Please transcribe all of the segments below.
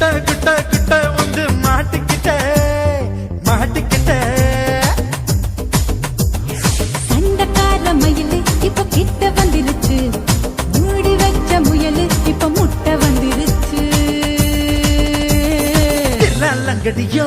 கிட்ட கிட்ட கிட்ட வந்து மாட்டிக்கிட்ட மாட்டிக்கிட்ட. சண்டக்கார மயில் இப்ப கிட்ட வந்துருச்சு. மூடி வச்ச முயல் இப்ப முட்டை வந்துருச்சு. லங்கடியோ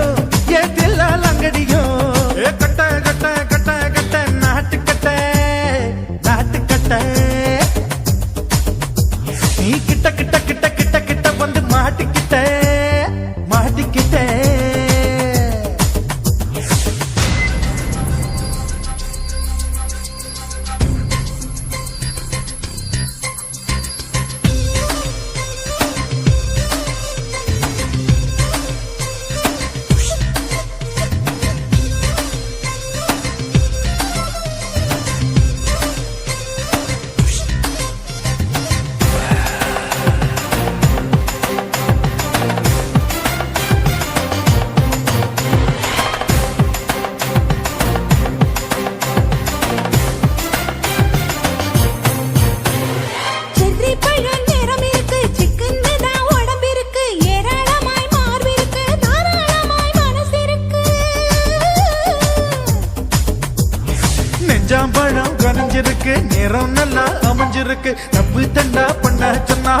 இருக்கு. தப்பு தண்டா பண்ண சொன்னா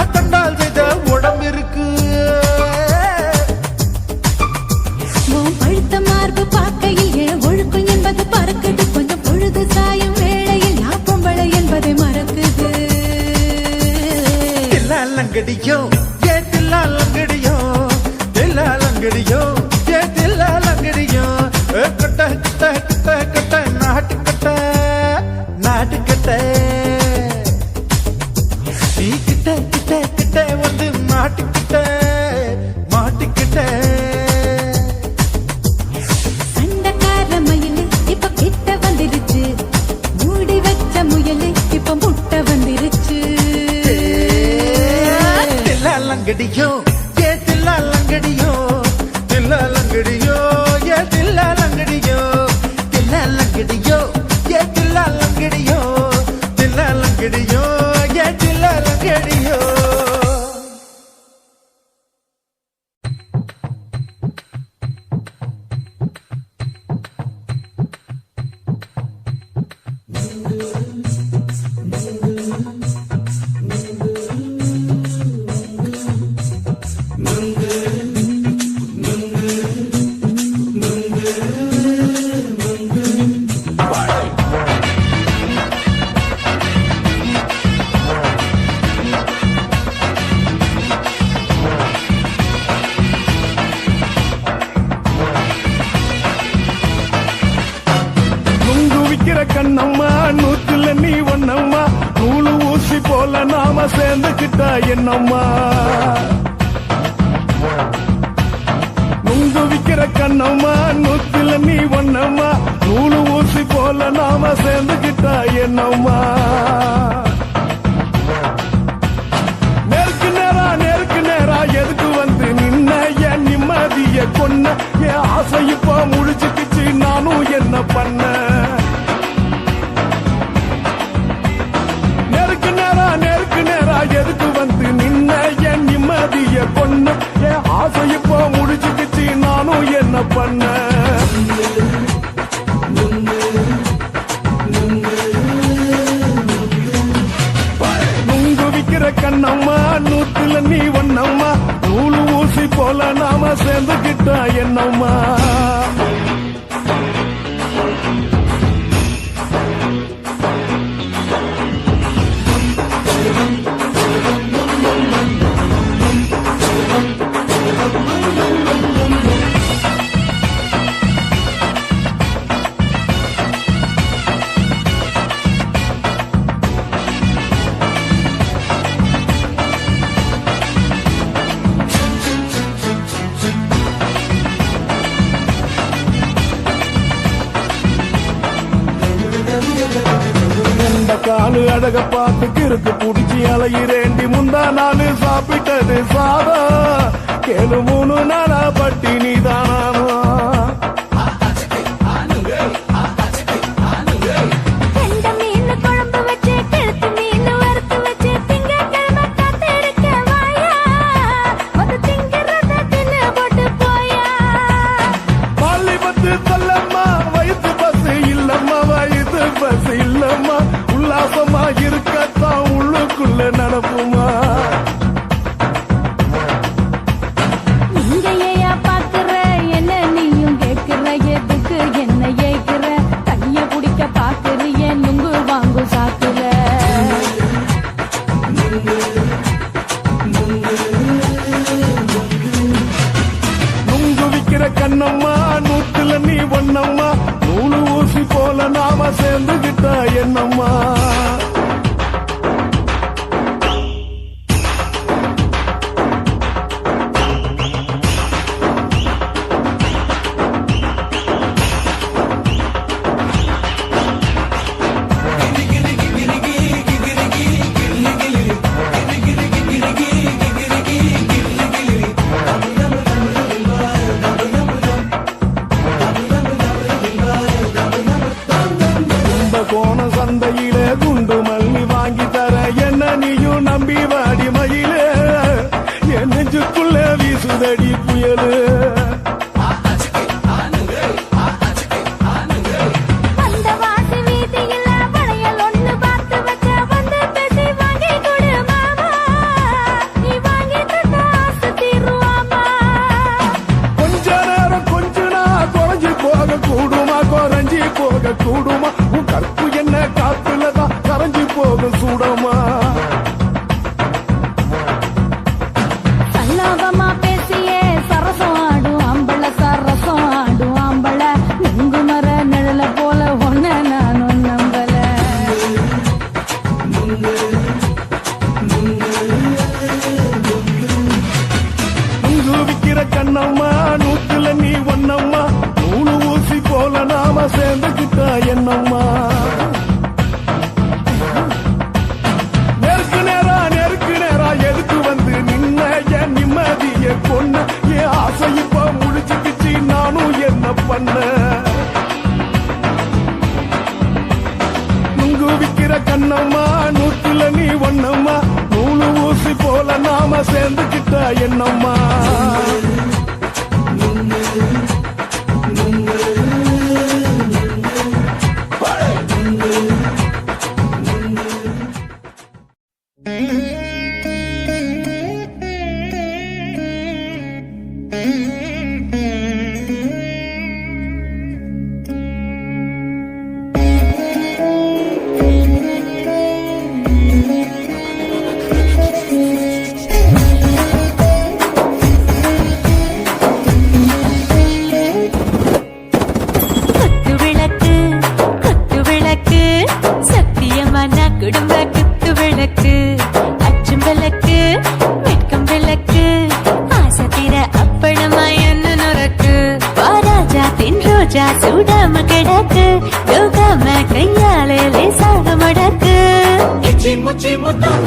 ஒன்ன நாம சேர்ந்துகிட்டா என்னம்மா? நெருக்கு நேரா நேருக்கு நேரா எதுக்கு வந்து நின்ன? என் நிம்மதிய கொன்ன என் ஆசை இப்ப முடிச்சுக்கிச்சு நானும் என்ன பண்ண? நேருக்கு நேரா நேருக்கு நேரா எதுக்கு வந்து நின்ன? என் நிம்மதிய கொன்ன என் ஆசை இப்ப முடிச்சுக்கிச்சு நானும் என்ன பண்ண? போல நாம சேர்ந்துகிட்டா என்னம்மா? నూను నలబట్టి నిదానం ராஜா சுடாம கிடக்கு யோகாம கையாலே லேசாக மடக்கு. முச்சி முத்தம்.